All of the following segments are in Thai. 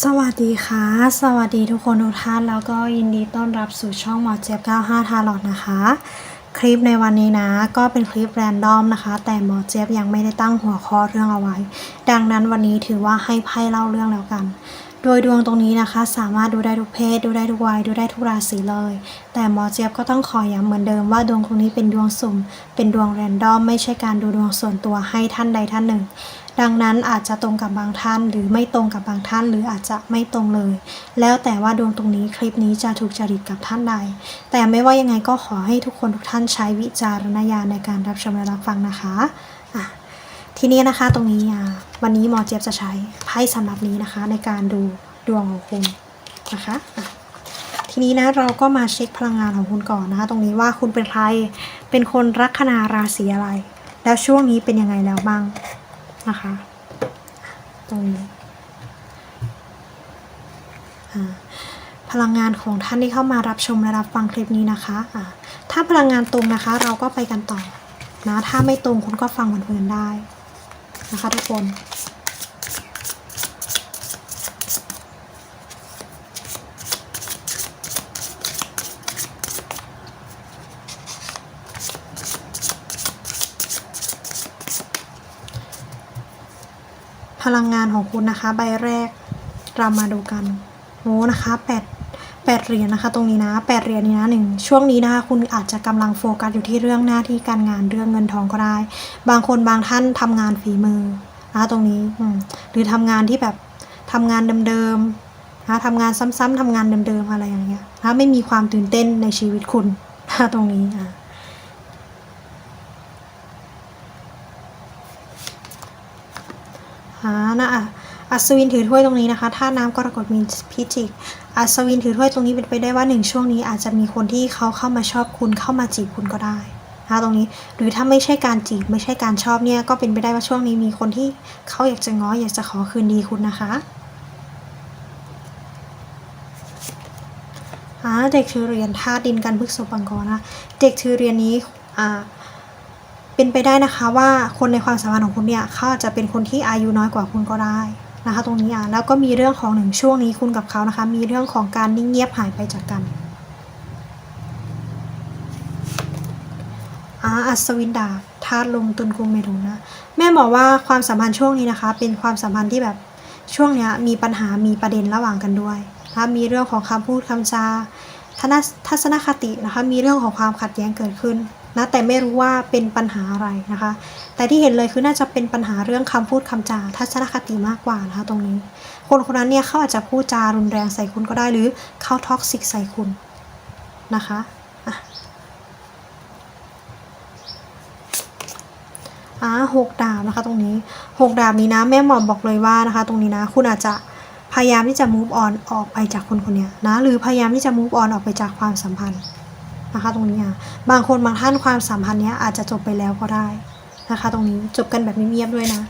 สวัสดีค่ะ สวัสดีทุกคนทุกท่านแล้วก็ยินดีต้อนรับสู่ช่องหมอเจ็บ95ทาร์ลอตนะคะ คลิปในวันนี้นะ ก็เป็นคลิปแรนดอมนะคะ แต่หมอเจ็บยังไม่ได้ตั้งหัวข้อเรื่องเอาไว้ ดังนั้นวันนี้ถือว่าให้ไพ่เล่าเรื่องแล้วกัน โดยดวงตรงนี้นะคะ สามารถดูได้ทุกเพศ ดูได้ทุกวัย ดูได้ทุกราศีเลย แต่หมอเจี๊ยบก็ต้องขอย้ำเหมือนเดิมว่าดวงตรงนี้เป็นดวงสุ่ม เป็นดวงแรนดอมไม่ใช่การดูดวงส่วนตัวให้ท่านใดท่านหนึ่ง ดังนั้นอาจจะตรงกับบางท่าน หรือไม่ตรงกับบางท่าน หรืออาจจะไม่ตรงเลย แล้วแต่ว่าดวงตรงนี้คลิปนี้จะถูกจริตกับท่านใด แต่ไม่ว่ายังไงก็ขอให้ทุกคนทุกท่านใช้วิจารณญาณในการรับชมและรับฟังนะคะะทีนี้นะคะตรงนี้วันนี้หมอเจี๊ยบจะใช้ไพ่สำหรับนี้นะคะ ในการดูดวงของคุณนะคะะทีนี้นะเราก็มาเช็คพลังงานของคุณก่อนนะคะ ตรงนี้ว่าคุณเป็นใครเป็นคนลัคนาราศีอะไร แล้วช่วงนี้เป็นยังไงแล้วบ้าง นะคะ ตรงนี้พลังงานของท่านที่เข้ามารับชมและรับฟังคลิปนี้นะคะะถ้าพลังงานตรงนะคะ เราก็ไปกันต่อนะ ถ้าไม่ตรงคุณก็ฟังเหมือนๆได้นะคะทุกคน พลังงานของคุณนะคะ ใบแรกเรามาดูกันโอ้นะคะแปดแปดเหรียญนะคะ ตรงนี้นะแปดเหรียญนี้นะหนึ่งช่วงนี้นะคะคุณอาจจะกำลังโฟกัสอยู่ที่เรื่องหน้าที่การงานเรื่องเงินทองก็ได้ บางคนบางท่านทำงานฝีมือนะตรงนี้หรือทำงานที่แบบทำงานเดิมๆนะทำงานซ้ำๆทำงานเดิมๆอะไรอย่างเงี้ยนะไม่มีความตื่นเต้นในชีวิตคุณนะคะตรงนี้อะ หานะ อัศวินถือถ้วยตรงนี้นะคะถ้าน้ำกรกฎมีพิจิก อัศวินถือถ้วยตรงนี้เป็นไปได้ว่าหนึ่งช่วงนี้อาจจะมีคนที่เขาเข้ามาชอบคุณเข้ามาจีบคุณก็ได้นะคะตรงนี้หรือถ้าไม่ใช่การจีบไม่ใช่การชอบเนี่ยก็เป็นไปได้ว่าช่วงนี้มีคนที่เขาอยากจะง้ออยากจะขอคืนดีคุณนะคะเด็กถือเรียญธาตุดินกันพฤกษบังกรนะเด็กถือเรียญนี้อาเป็นไปได้นะคะว่าคนในความสัมพันธ์ของคุณเนี่ยเขาอาจจะเป็นคนที่อายุน้อยกว่าคุณก็ได้ นะคะ ตรงนี้อะแล้วก็มีเรื่องของหนึ่งช่วงนี้คุณกับเขานะคะ มีเรื่องของการนิ่งเงียบหายไปจากกันอ่าอัศวินดาธาตุลมตุลกุมเมถุนนะแม่บอกว่าความสัมพันธ์ช่วงนี้นะคะ เป็นความสัมพันธ์ที่แบบช่วงเนี้ยมีปัญหามีประเด็นระหว่างกันด้วยนะคะมีเรื่องของคำพูดคำจาทัศนคตินะคะ มีเรื่องของความขัดแย้งเกิดขึ้น นะแต่ไม่รู้ว่าเป็นปัญหาอะไรนะคะ แต่ที่เห็นเลยคือน่าจะเป็นปัญหาเรื่องคำพูดคำจาทัศนคติมากกว่านะคะตรงนี้ คนคนนั้นเนี่ยเขาอาจจะพูดจารุนแรงใส่คุณก็ได้หรือเขาท็อกซิกใส่คุณนะคะอะอ่าหกดาบนะคะตรงนี้หกดาบนี้นะแม่หมอบอกเลยว่านะคะ ตรงนี้นะคุณอาจจะพยายามที่จะ move on ออกไปจากคนคนนี้นะหรือพยายามที่จะ move on ออกไปจากความสัมพันธ์ นะคะ ตรงนี้อะบางคนบางท่านความสัมพันธ์เนี้ยอาจจะจบไปแล้วก็ได้นะคะ ตรงนี้จบกันแบบเงียบๆด้วยนะ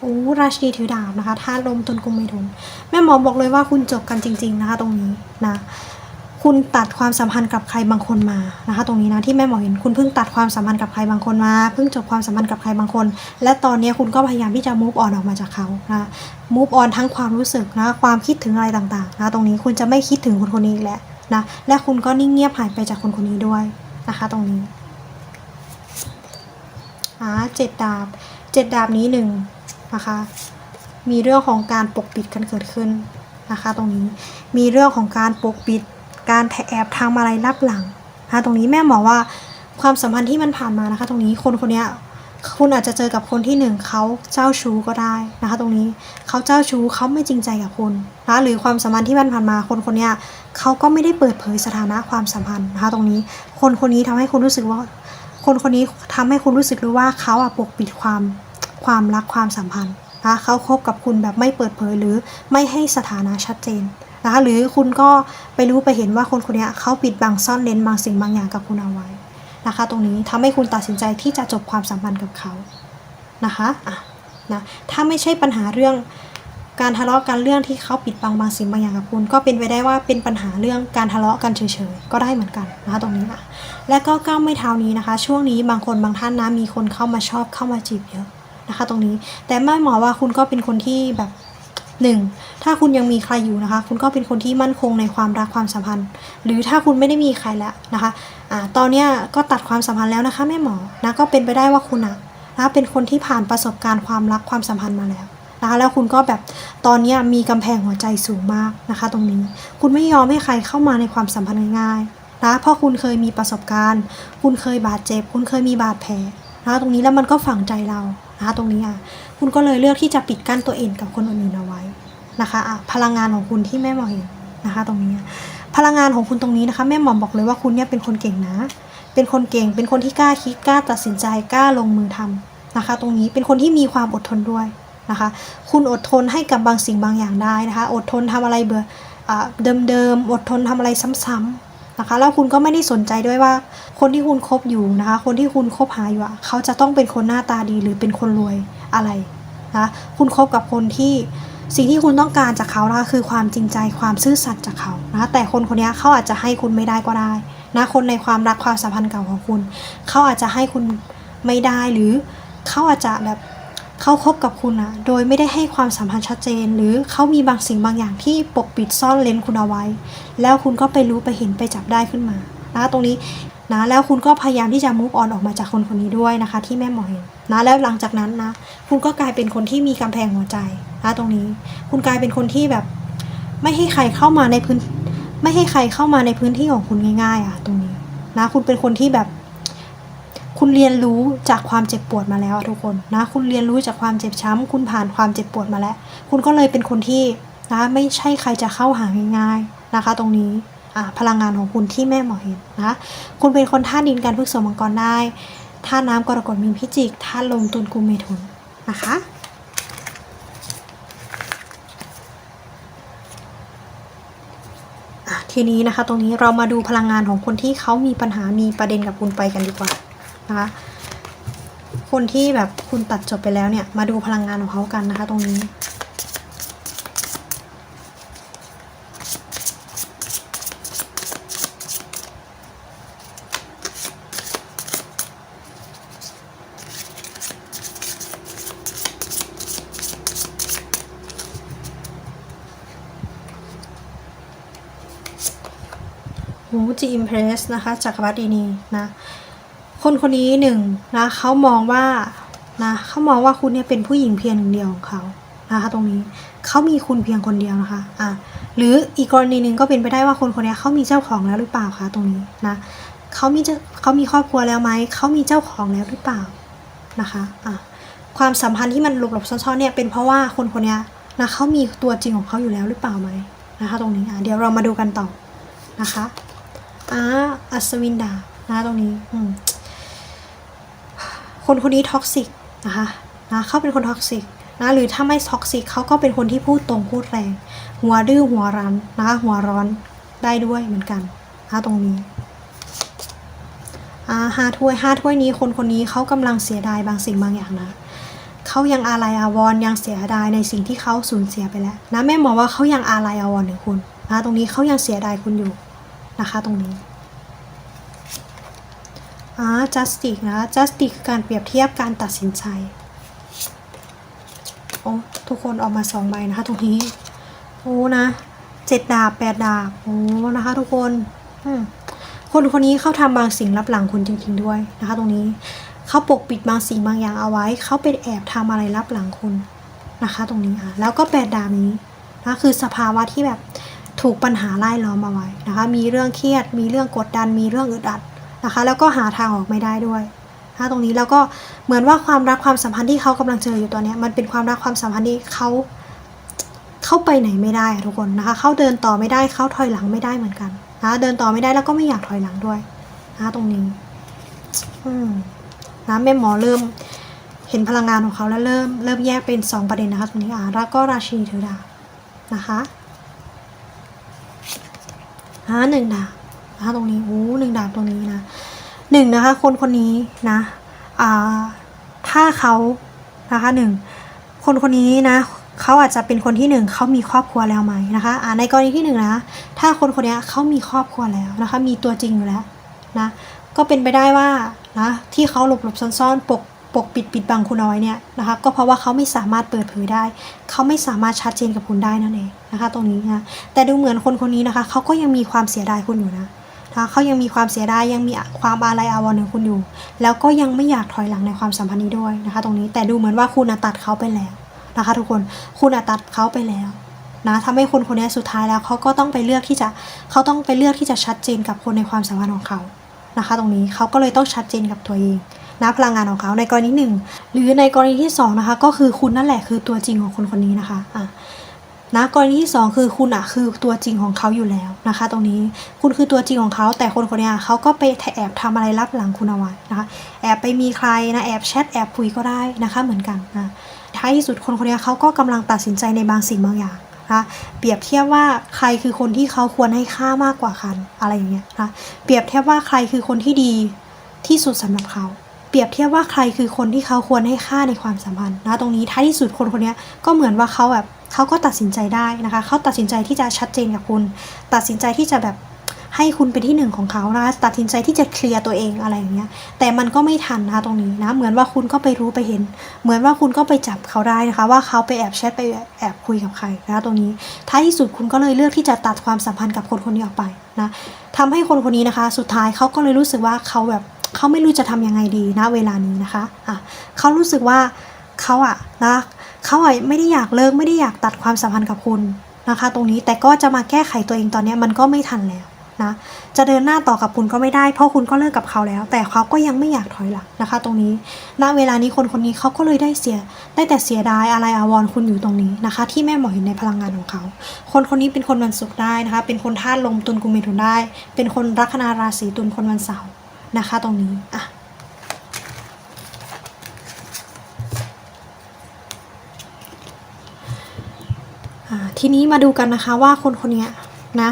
โอ้ราชินีถือดาบนะคะท่าลมตนกุมเมถุนแม่หมอบอกเลยว่าคุณจบกันจริง ๆนะคะ ตรงนี้นะคุณตัดความสัมพันธ์กับใครบางคนมานะคะ ตรงนี้นะที่แม่หมอเห็นคุณเพิ่งตัดความสัมพันธ์กับใครบางคนมาเพิ่งจบความสัมพันธ์กับใครบางคน และตอนนี้คุณก็พยายามที่จะ move on ออกมาจากเขานะ move on ทั้งความรู้สึกนะความคิดถึงอะไรต่างๆนะตรงนี้คุณจะไม่คิดถึงคนคนนี้อีกแล้ว นะ และคุณก็นิ่งเงียบหายไปจากคนคนนี้ด้วยนะคะตรงนี้อ่าเจ็ดดาบเจ็ดดาบนี้หนึ่งนะคะ มีเรื่องของการปกปิดกันเกิดขึ้นนะคะ ตรงนี้ มีเรื่องของการปกปิด การแอบทำอะไรลับหลังนะคะตรงนี้แม่หมอว่าความสัมพันธ์ที่มันผ่านมานะคะ ตรงนี้คนคนนี้ คุณอาจจะเจอกับคนที่หนึ่งเขาเจ้าชู้ก็ได้นะคะ ตรงนี้เขาเจ้าชู้เขาไม่จริงใจกับคุณนะหรือความสัมพันธ์ที่มันผ่านมาคนคนนี้เขาก็ไม่ได้เปิดเผยสถานะความสัมพันธ์นะคะตรงนี้ คนคนนี้ทำให้คุณรู้สึกว่า คนคนนี้ทำให้คุณรู้สึกรู้ว่าเขาอะปกปิดความความรักความสัมพันธ์นะเขาคบกับคุณแบบไม่เปิดเผยหรือไม่ให้สถานะชัดเจนนะคะหรือคุณก็ไปรู้ไปเห็นว่าคนคนนี้เขาปิดบังซ่อนเลนบางสิ่งบางอย่างกับคุณเอาไว้ นะคะ ตรงนี้ทำให้คุณตัดสินใจที่จะจบความสัมพันธ์กับเขานะคะอะนะถ้าไม่ใช่ปัญหาเรื่องการทะเลาะกันเรื่องที่เขาปิดบังบางสิ่งบางอย่างกับคุณ ก็เป็นไปได้ว่าเป็นปัญหาเรื่องการทะเลาะกันเฉยๆก็ได้เหมือนกันนะคะตรงนี้นะและก็ก้าวไม่เท้านี้นะคะ ช่วงนี้บางคนบางท่านนะมีคนเข้ามาชอบเข้ามาจีบเยอะนะคะ ตรงนี้แต่ไม่หมอว่าคุณก็เป็นคนที่แบบ หนึ่งถ้าคุณยังมีใครอยู่นะคะ คุณก็เป็นคนที่มั่นคงในความรักความสัมพันธ์ หรือถ้าคุณไม่ได้มีใครแล้วนะคะอ่าตอนเนี้ยก็ตัดความสัมพันธ์แล้วนะคะแม่หมอนะก็เป็นไปได้ว่าคุณอะนะเป็นคนที่ผ่านประสบการณ์ความรักความสัมพันธ์มาแล้วนะคะแล้วคุณก็แบบตอนนี้มีกำแพงหัวใจสูงมากนะคะ ตรงนี้คุณไม่ยอมให้ใครเข้ามาในความสัมพันธ์ง่ายๆนะเพราะคุณเคยมีประสบการณ์ คุณเคยบาดเจ็บ คุณเคยมีบาดแผลนะคะตรงนี้แล้วมันก็ฝังใจเรานะคะตรงนี้อะ คุณก็เลยเลือกที่จะปิดกั้นตัวเองกับคนอื่นเอาไว้นะคะะพลังงานของคุณที่แม่หมอเห็นนะคะ ตรงนี้ พลังงานของคุณตรงนี้นะคะ แม่หมอบอกเลยว่าคุณเนี่ยเป็นคนเก่งนะ เป็นคนเก่ง เป็นคนที่กล้าคิดกล้าตัดสินใจกล้าลงมือทำนะคะ ตรงนี้เป็นคนที่มีความอดทนด้วยนะคะ คุณอดทนให้กับบางสิ่งบางอย่างได้นะคะ อดทนทำอะไรเบื่อเดิมๆอดทนทำอะไรซ้ำๆนะคะ แล้วคุณก็ไม่ได้สนใจด้วยว่า คนที่คุณคบอยู่นะคะ คนที่คุณคบหาอยู่เขาจะต้องเป็นคนหน้าตาดีหรือเป็นคนรวย อะไรนะคุณคบกับคนที่สิ่งที่คุณต้องการจากเขานะคือความจริงใจความซื่อสัตย์จากเขานะแต่คนคนนี้เขาอาจจะให้คุณไม่ได้ก็ได้นะคนในความรักความสัมพันธ์เก่าของคุณ เขาอาจจะให้คุณไม่ได้หรือเขาอาจจะแบบเขาคบกับคุณอะโดยไม่ได้ให้ความสัมพันธ์ชัดเจน หรือเขามีบางสิ่งบางอย่างที่ปกปิดซ่อนเลนคุณเอาไว้ แล้วคุณก็ไปรู้ไปเห็นไปจับได้ขึ้นมานะตรงนี้ นะแล้วคุณก็พยายามที่จะ move on ออกมาจากคนคนนี้ด้วยนะคะ ที่แม่หมอเห็นนะแล้วหลังจากนั้นนะคุณก็กลายเป็นคนที่มีกำแพงหัวใจนะตรงนี้ คุณกลายเป็นคนที่แบบ ไม่ให้ใครเข้ามาในพื้น ไม่ให้ใครเข้ามาในพื้นที่ของคุณง่าย ๆ อะ ตรงนี้นะคุณเป็นคนที่แบบ คุณเรียนรู้จากความเจ็บปวดมาแล้วทุกคนนะ คุณเรียนรู้จากความเจ็บช้ำคุณผ่านความเจ็บปวดมาแล้ว คุณก็เลยเป็นคนที่นะไม่ใช่ใครจะเข้าหาง่าย ๆนะคะ ตรงนี้ พลังงานของคุณที่แม่หมอเห็นนะ คุณเป็นคนธาดินการพฤกษมังกรได้ธาน้ำกรกฎมีพิจิกธาตุลมตุลกุมเมถุนนะคะอะทีนี้นะคะ ตรงนี้เรามาดูพลังงานของคนที่เขามีปัญหามีประเด็นกับคุณไปกันดีกว่านะคะคนที่แบบคุณตัดจบไปแล้วเนี่ย มาดูพลังงานของเขากันนะคะ ตรงนี้ หูจีอิมเพรสนะคะจากรวัตดีนีนะคนคนนี้หนึ่งนะเขามองว่านะเขามองว่าคุณเนี่ยเป็นผู้หญิงเพียงหนึ่งเดียวของเขานะคะตรงนี้เขามีคุณเพียงคนเดียวนะคะอะหรืออีกกรณีหนึ่งก็เป็นไปได้ว่าคนคนนี้เขามีเจ้าของแล้วหรือเปล่าคะตรงนี้นะเขามีเจ้าเขามีครอบครัวแล้วไหมเขามีเจ้าของแล้วหรือเปล่านะคะอะความสัมพันธ์ที่มันหลบหลบซ่อนๆเนี่ยเป็นเพราะว่าคนคนนี้นะเขามีตัวจริงของเขาอยู่แล้วหรือเปล่าไหมนะคะ ตรงนี้อะเดี๋ยวเรามาดูกันต่อนะคะ อ่าอัศวินดานะตรงนี้อืคนคนนี้ท็อกซิกนะคะนะเขาเป็นคนท็อกซิกนะหรือถ้าไม่ท็อกซิกเขาก็เป็นคนที่พูดตรงพูดแรง หัวดื้อหัวรั้นนะคะหัวร้อนได้ด้วยเหมือนกันนะตรงนี้อ่าห้าถ้วยห้าถ้วยนี้คนคนนี้เขากำลังเสียดายบางสิ่งบางอย่างนะเขายังอาลัยอาวรยังเสียดายในสิ่งที่เขาสูญเสียไปแล้วนะแม่มอว่าเขายังอาลัยอาวรณ์ถึงคุณนะตรงนี้เขายังเสียดายคุณอยู่ นะคะตรงนี้อ่า justice นะ justice คือการเปรียบเทียบการตัดสินใจโอ้ทุกคนออกมาสองใบนะคะตรงนี้โอ้นะเจ็ดดาบแปดดาบโอ้นะคะ ทุกคนคนคนนี้เขาทำบางสิ่งลับหลังคุณจริง ๆ ด้วยนะคะ ตรงนี้เขาปกปิดบางสิ่งบางอย่างเอาไว้เขาเป็นแอบทำอะไรลับหลังคุณนะคะ ตรงนี้ค่ะแล้วก็แปดดาบนี้นะคือสภาวะที่แบบ ถูกปัญหาไล่ล้อมเอาไว้นะคะ มีเรื่องเครียด มีเรื่องกดดัน มีเรื่องอึดอัดนะคะ แล้วก็หาทางออกไม่ได้ด้วยนะคะตรงนี้แล้วก็เหมือนว่าความรักความสัมพันธ์ที่เขากำลังเจออยู่ตอนนี้มันเป็นความรักความสัมพันธ์ที่เขาเข้าไปไหนไม่ได้อะทุกคนนะคะ เขาเดินต่อไม่ได้เขาถอยหลังไม่ได้เหมือนกันนะะเดินต่อไม่ได้แล้วก็ไม่อยากถอยหลังด้วยนะะตรงนี้อืมนะแม่หมอเริ่มเห็นพลังงานของเขาแล้วเริ่มเริ่มแยกเป็นสองประเด็นนะคะตรงนี้อ่าแล้วก็ราชินีถือดาบนะคะ ฮะหนึ่งดาบนะคะตรงนี้โอ้หนึ่งดาบตรงนี้นะหนึ่งนะคะ คนคนนี้นะอ่าถ้าเขานะคะหนึ่งคนคนนี้นะเขาอาจจะเป็นคนที่หนึ่งเขามีครอบครัวแล้วไหมนะคะอ่าในกรณีที่หนึ่งนะถ้าคนคนนี้เขามีครอบครัวแล้วนะคะ มีตัวจริงอยู่แล้วนะก็เป็นไปได้ว่านะที่เขาหลบหลบซ่อนๆปก ปกปิดปิดบังคุณเอาไว้เนี่ยนะคะก็เพราะว่าเขาไม่สามารถเปิดเผยได้ เขาไม่สามารถชัดเจนกับคุณได้นั่นเองนะคะตรงนี้นะแต่ดูเหมือนคนคนนี้นะคะเขาก็ยังมีความเสียดายคุณอยู่นะนะคะเขายังมีความเสียดายยังมีความอาลัยอาวรณ์ในคุณอยู่ แล้วก็ยังไม่อยากถอยหลังในความสัมพันธ์นี้ด้วยนะคะ ตรงนี้แต่ดูเหมือนว่าคุณตัดเขาไปแล้วนะคะ ทุกคนคุณตัดเขาไปแล้วนะทำให้คนคนนี้สุดท้ายแล้วเขาก็ต้องไปเลือกที่จะเขาต้องไปเลือกที่จะชัดเจนกับคนในความสัมพันธ์ของเขานะคะ ตรงนี้เขาก็เลยต้องชัดเจนกับตัวเอง นะพลังงานของเขาในกรณีหนึ่งหรือในกรณีที่สองนะคะก็คือคุณนั่นแหละคือตัวจริงของคนคนนี้นะคะอะนะกรณีที่สองคือคุณอะคือตัวจริงของเขาอยู่แล้วนะคะ ตรงนี้คุณคือตัวจริงของเขา แต่คนคนนี้เขาก็ไปแอบทำอะไรลับหลังคุณเอาไว้นะคะ แอบไปมีใครนะแอบแชทแอบคุยก็ได้นะคะเหมือนกันนะท้ายที่สุดคนคนนี้เขาก็กำลังตัดสินใจในบางสิ่งบางอย่างนะคะเปรียบเทียบว่าใครคือคนที่เขาควรให้ค่ามากกว่ากันอะไรอย่างเงี้ยนะคะเปรียบเทียบว่าใครคือคนที่ดีที่สุดสำหรับเขา ปรียบเทียบว่าใครคือคนที่เขาควรให้ค่าในความสัมพันธ์นะตรงนี้ท้ายที่สุดคนคนนี้ก็เหมือนว่าเขาแบบเขาก็ตัดสินใจได้นะคะเขาตัดสินใจที่จะชัดเจนกับคุณ ตัดสินใจที่จะแบบให้คุณเป็นที่หนึ่งของเขานะตัดสินใจที่จะเคลียร์ตัวเองอะไรอย่างเงี้ย แต่มันก็ไม่ทันนะคะตรงนี้นะ เหมือนว่าคุณก็ไปรู้ไปเห็น เหมือนว่าคุณก็ไปจับเขาได้นะคะ ว่าเขาไปแอบแชทไปแอบคุยกับใครนะคะตรงนี้ ท้ายที่สุดคุณก็เลยเลือกที่จะตัดความสัมพันธ์กับคนคนนี้ออกไปนะทำให้คนคนนี้นะคะ สุดท้ายเขาก็เลยรู้สึกว่าเขาแบบ เขาไม่รู้จะทำยังไงดีนะเวลานี้นะคะอะเขารู้สึกว่าเขาอะนะเขาอะไม่ได้อยากเลิกไม่ได้อยากตัดความสัมพันธ์กับคุณนะคะ ตรงนี้แต่ก็จะมาแก้ไขตัวเองตอนนี้มันก็ไม่ทันแล้วนะจะเดินหน้าต่อกับคุณก็ไม่ได้เพราะคุณก็เลิกกับเขาแล้ว แต่เขาก็ยังไม่อยากถอยหลังนะคะ ตรงนี้ณเวลานี้คนคนนี้เขาก็เลยได้เสียได้แต่เสียดายอะไรอาวรคุณอยู่ตรงนี้นะคะ ที่แม่หมอเห็นในพลังงานของเขา คนคนนี้เป็นคนวันศุกร์ได้นะคะ เป็นคนธาตุลมตุลกุมเมถุนได้ เป็นคนลัคนาราศีตุลคนวันเสาร์ นะคะตรงนี้อะทีนี้มาดูกันนะคะว่าคนคนนี้นะ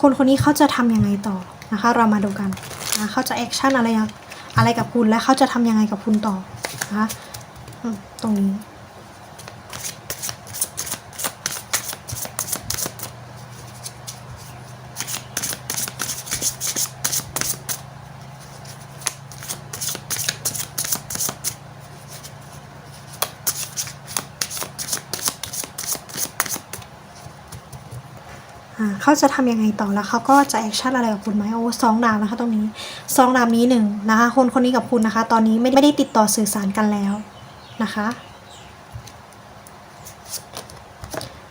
คนคนนี้เขาจะทำยังไงต่อนะคะ เรามาดูกันนะเขาจะแอคชั่นอะไรอะไรกับคุณและเขาจะทำยังไงกับคุณต่อนะคะตรงนี้ เขาจะทำยังไงต่อแล้วเขาก็จะแอคชั่นอะไรกับคุณไหมโอ้สองดาวนะคะตรงนี้สองดาวนี้หนึ่งนะคะคนคนนี้กับคุณนะคะ ตอนนี้ไม่ไม่ได้ติดต่อสื่อสารกันแล้วนะคะ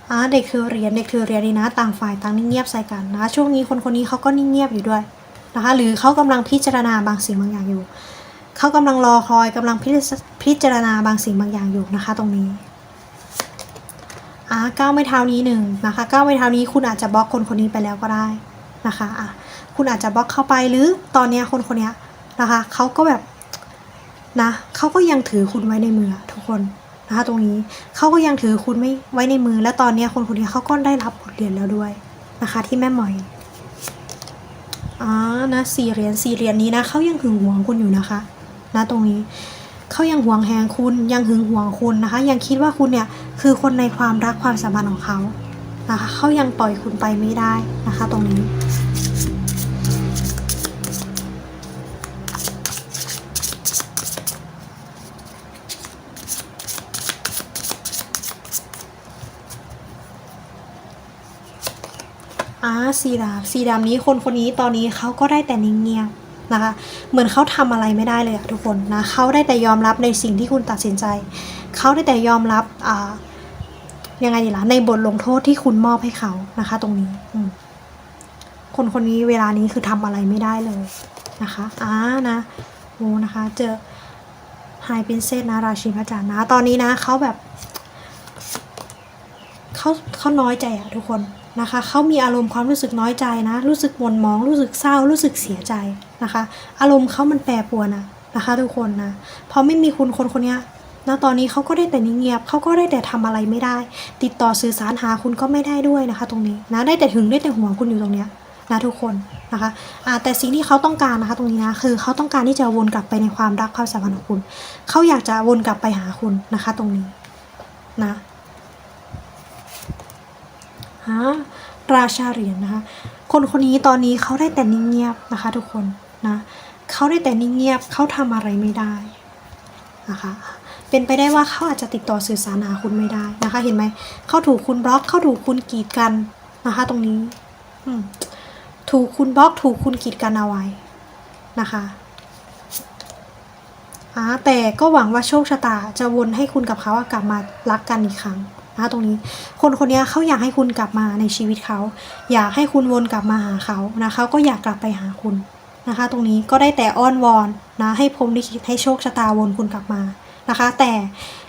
อ่าเด็กถือเหรียญเด็กถือเหรียญนี่นะต่างฝ่ายต่างนิ่งเงียบใส่กันนะช่วงนี้คนคนนี้เขาก็นิ่งเงียบอยู่ด้วยนะคะ หรือเขากำลังพิจารณาบางสิ่งบางอย่างอยู่เขากำลังรอคอยกำลังพิจารณาบางสิ่งบางอย่างอยู่นะคะ ตรงนี้ อ่าก้าวไม่เท้านี้หนึ่งนะคะก้าวไม่เท้านี้คุณอาจจะบล็อกคนคนนี้ไปแล้วก็ได้นะคะอะคุณอาจจะบล็อกเข้าไปหรือตอนเนี้ยคนคนเนี้ยนะคะเขาก็แบบนะเขาก็ยังถือคุณไว้ในมือทุกคนนะคะตรงนี้เขาก็ยังถือคุณไม่ไว้ในมือ และตอนเนี้ยคนคนนี้เขาก็ได้รับบทเรียนแล้วด้วยนะคะ ที่แม่หมอยอ่านะสี่เหรียญสี่เหรียญนี้นะเขายังหึงหวงคุณอยู่นะคะนะตรงนี้ เขายังหวงแหงคุณยังหึงหวงคุณนะคะ ยังคิดว่าคุณเนี่ยคือคนในความรักความสัมพันธ์ของเขานะคะเขายังปล่อยคุณไปไม่ได้นะคะ ตรงนี้อาสีดาบสีดำนี้คนคนนี้ตอนนี้เขาก็ได้แต่นิ่งเงียบนะคะ เหมือนเขาทำอะไรไม่ได้เลยอะทุกคนนะเขาได้แต่ยอมรับในสิ่งที่คุณตัดสินใจ เขาได้แต่ยอมรับอ่ายังไงดีล่ะในบทลงโทษที่คุณมอบให้เขานะคะ ตรงนี้คนคนนี้เวลานี้คือทำอะไรไม่ได้เลยนะคะอ่านะโอ้นะคะ เจอไฮเป็นเซตนะราชินีพระจันทร์นะ ตอนนี้นะเขาแบบเขาเขาน้อยใจอะทุกคนนะคะเขามีอารมณ์ความรู้สึกน้อยใจนะ รู้สึกหม่นหมอง รู้สึกเศร้า รู้สึกเสียใจ นะคะ อารมณ์เขามันแปรปรวนนะนะคะ ทุกคนนะพอไม่มีคุณคนคนนี้นะตอนนี้เขาก็ได้แต่นิ่งเงียบเขาก็ได้แต่ทำอะไรไม่ได้ ติดต่อสื่อสารหาคุณก็ไม่ได้ด้วยนะคะ ตรงนี้นะได้แต่ถึงได้แต่ห่วงคุณอยู่ตรงเนี้ยนะทุกคนนะคะอ่าแต่สิ่งที่เขาต้องการนะคะ ตรงนี้นะคือเขาต้องการที่จะวนกลับไปในความรักความสัมพันธ์ของคุณเขาอยากจะวนกลับไปหาคุณนะคะ ตรงนี้นะฮะราชาเหรียญนะคะ คนคนนี้ตอนนี้เขาได้แต่นิ่งเงียบนะคะ ทุกคน นะเขาได้แต่นิ่งเงียบเขาทำอะไรไม่ได้นะคะเป็นไปได้ว่าเขาอาจจะติดต่อสื่อสารหาคุณไม่ได้นะคะ เห็นไหมเขาถูกคุณบล็อกเขาถูกคุณกีดกันนะคะ ตรงนี้อืถูกคุณบล็อก ถูกคุณกีดกันเอาไว้นะคะอ่าแต่ก็หวังว่าโชคชะตาจะวนให้คุณกับเขากลับมารักกันอีกครั้งนะคะตรงนี้คนคนนี้เขาอยากให้คุณกลับมาในชีวิตเขา อยากให้คุณวนกลับมาหาเขานะคะก็อยากกลับไปหาคุณ นะคะ ตรงนี้ก็ได้แต่อ้อนวอนนะให้พรมลิขิตให้โชคชะตาวนคุณกลับมานะคะ แต่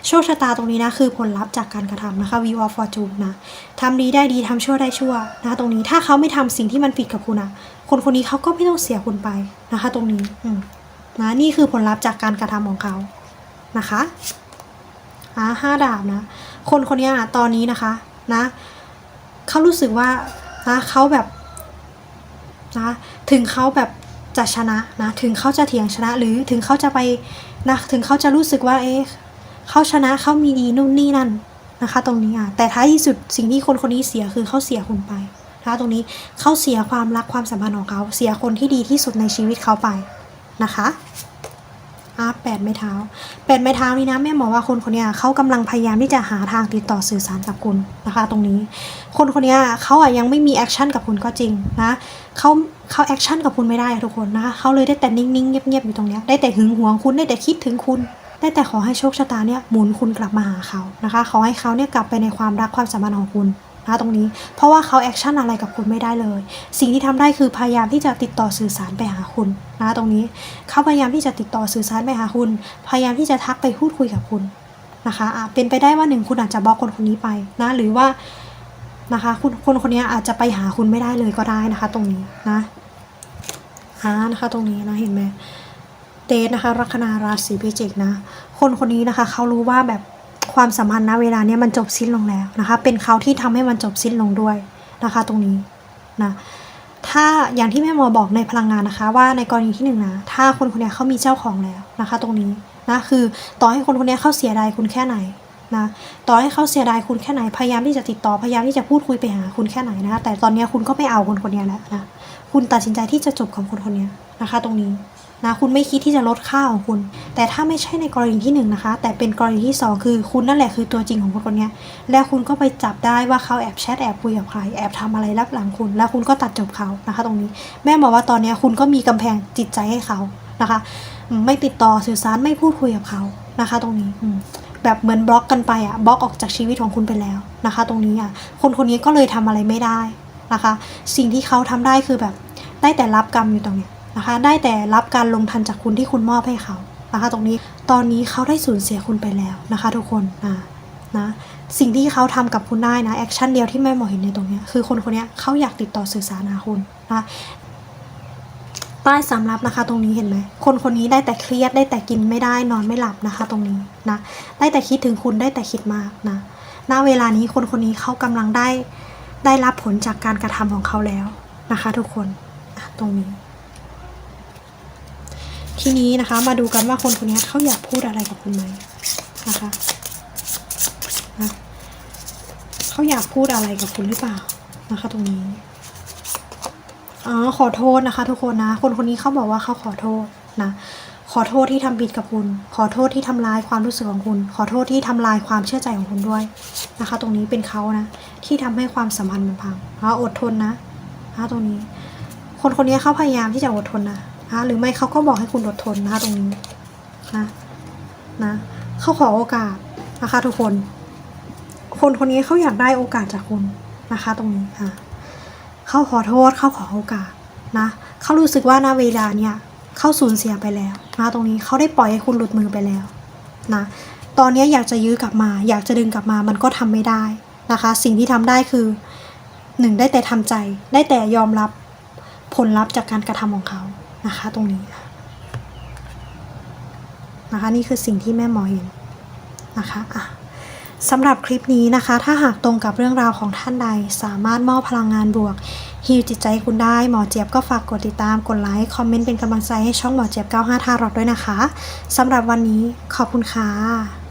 โชคชะตาตรงนี้นะคือผลลัพธ์จากการกระทำนะคะ view of fortune นะทำดีได้ดีทำชั่วได้ชั่วนะคะตรงนี้ถ้าเขาไม่ทำสิ่งที่มันผิดกับคุณอะคนคนนี้เขาก็ไม่ต้องเสียคุณไปนะคะ ตรงนี้นะนี่คือผลลัพธ์จากการกระทำของเขานะคะอ่าห้าดาบนะ คนคนนี้อะตอนนี้นะคะนะเขารู้สึกว่านะเขาแบบนะถึงเขาแบบ จะชนะนะถึงเขาจะเถียงชนะหรือถึงเขาจะไปนะถึงเขาจะรู้สึกว่าเอ๊ะเขาชนะเขามีดีนู่นนี่นั่นนะคะ ตรงนี้อะแต่ท้ายที่สุดสิ่งที่คนคนนี้เสียคือเขาเสียคุณไปนะคะตรงนี้เขาเสียความรักความสัมพันธ์ของเขาเสียคนที่ดีที่สุดในชีวิตเขาไปนะคะ อะแปดไม้เท้าเป็นไม้เท้านี่นะแม่หมอว่าคนคนเนี้ยเขากำลังพยายามที่จะหาทางติดต่อสื่อสารกับคุณนะคะ ตรงนี้ คนคนเนี้ยเขาอะยังไม่มีแอคชั่นกับคุณก็จริงนะเขาเขาแอคชั่นกับคุณไม่ได้ทุกคนนะคะเขาเลยได้แต่นิ่งๆเงียบๆอยู่ตรงนี้ได้แต่หึงหวงคุณได้แต่คิดถึงคุณได้แต่ขอให้โชคชะตาเนี่ยหมุนคุณกลับมาหาเขานะคะ ขอให้เขาเนี่ยกลับไปในความรักความสัมพันธ์ของคุณ นะตรงนี้ เพราะว่าเขาแอคชั่นอะไรกับคุณไม่ได้เลย สิ่งที่ทำได้คือพยายามที่จะติดต่อสื่อสารไปหาคุณนะตรงนี้เขาพยายามที่จะติดต่อสื่อสารไปหาคุณ พยายามที่จะทักไปพูดคุยกับคุณนะคะอะเป็นไปได้ว่าหนึ่งคุณอาจจะบล็อกคนคนนี้ไปนะหรือว่านะคะคุณคนคนนี้อาจจะไปหาคุณไม่ได้เลยก็ได้นะคะ ตรงนี้นะอ่านะคะตรงนี้นะเห็นไหมเตสนะคะลัคนาราศีพิจิกนะ คนคนนี้นะคะเขารู้ว่าแบบ ความสัมพันธ์ณเวลาเนี้ยมันจบสิ้นลงแล้วนะคะ เป็นเขาที่ทำให้มันจบสิ้นลงด้วยนะคะ ตรงนี้นะถ้าอย่างที่แม่หมอบอกในพลังงานนะคะ ว่าในกรณีที่หนึ่งนะถ้าคนคนนี้เขามีเจ้าของแล้วนะคะ ตรงนี้นะคือต่อให้คนคนนี้เขาเสียดายคุณแค่ไหนนะต่อให้เขาเสียดายคุณแค่ไหนพยายามที่จะติดต่อพยายามที่จะพูดคุยไปหาคุณแค่ไหนนะคะแต่ตอนนี้คุณก็ไม่เอาคนคนนี้แล้วนะคุณตัดสินใจที่จะจบกับคนคนนี้นะคะ ตรงนี้ นะคุณไม่คิดที่จะลดค่าของคุณ แต่ถ้าไม่ใช่ในกรณีที่หนึ่งนะคะ แต่เป็นกรณีที่สองคือคุณนั่นแหละคือตัวจริงของคนคนนี้แล้วคุณก็ไปจับได้ว่าเขาแอบแชทแอบคุยกับใครแอบทำอะไรรับหลังคุณ แล้วคุณก็ตัดจบเขานะคะ ตรงนี้ แม่บอกว่าตอนนี้คุณก็มีกำแพงจิตใจให้เขานะคะ ไม่ติดต่อสื่อสารไม่พูดคุยกับเขานะคะ ตรงนี้แบบเหมือนบล็อกกันไปอะบล็อกออกจากชีวิตของคุณไปแล้วนะคะ ตรงนี้อะคนคนนี้ก็เลยทำอะไรไม่ได้นะคะ สิ่งที่เขาทำได้คือแบบได้แต่รับกรรมอยู่ตรงเนี้ย นะคะ ได้แต่รับการลงทันจากคุณที่คุณมอบให้เขานะคะ ตรงนี้ตอนนี้เขาได้สูญเสียคุณไปแล้วนะคะทุกคนอ่านะสิ่งที่เขาทำกับคุณได้นะแอคชั่นเดียวที่แม่หมอเห็นในตรงนี้คือคนคนนี้เขาอยากติดต่อสื่อสารหาคุณนะใต้สำรับนะคะ ตรงนี้เห็นไหมคนคนนี้ได้แต่เครียดได้แต่กินไม่ได้นอนไม่หลับนะคะ ตรงนี้นะได้แต่คิดถึงคุณได้แต่คิดมากนะณเวลานี้คนคนนี้เขากำลังได้ได้รับผลจากการกระทำของเขาแล้วนะคะ ทุกคนตรงนี้ ทีนี้นะคะมาดูกันว่าคนคนนี้เขาอยากพูดอะไรกับคุณไหมนะคะนะเขาอยากพูดอะไรกับคุณหรือเปล่านะคะ ตรงนี้อ๋อขอโทษนะคะ ทุกคนนะ คนคนนี้เขาบอกว่าเขาขอโทษนะขอโทษที่ทำผิดกับคุณ ขอโทษที่ทำลายความรู้สึกของคุณ ขอโทษที่ทำลายความเชื่อใจของคุณด้วยนะคะ ตรงนี้เป็นเขานะ ที่ทำให้ความสัมพันธ์มันพังอ๋ออดทนนะนะตรงนี้ คนคนนี้เขาพยายามที่จะอดทนนะ นะหรือไม่เขาก็บอกให้คุณอดทนนะคะตรงนี้นะนะเขาขอโอกาสนะคะทุกคน คนคนนี้เขาอยากได้โอกาสจากคุณนะคะ ตรงนี้ค่ะเขาขอโทษเขาขอโอกาสนะเขารู้สึกว่าณเวลาเนี่ยเขาสูญเสียไปแล้วนะตรงนี้เขาได้ปล่อยให้คุณหลุดมือไปแล้วนะตอนนี้อยากจะยื้อกลับมา อยากจะดึงกลับมามันก็ทำไม่ได้นะคะ สิ่งที่ทำได้คือหนึ่งได้แต่ทำใจ ได้แต่ยอมรับผลลัพธ์จากการกระทำของเขา นะคะ ตรงนี้นะคะนี่คือสิ่งที่แม่หมอเห็นนะคะอะสำหรับคลิปนี้นะคะ ถ้าหากตรงกับเรื่องราวของท่านใด สามารถมอบพลังงานบวกฮีลจิตใจคุณได้หมอเจี๊ยบก็ฝากกดติดตามกดไลค์คอมเมนต์เป็นกำลังใจให้ช่องหมอเจี๊ยบ 95ทารอดด้วยนะคะสำหรับวันนี้ขอบคุณค่ะ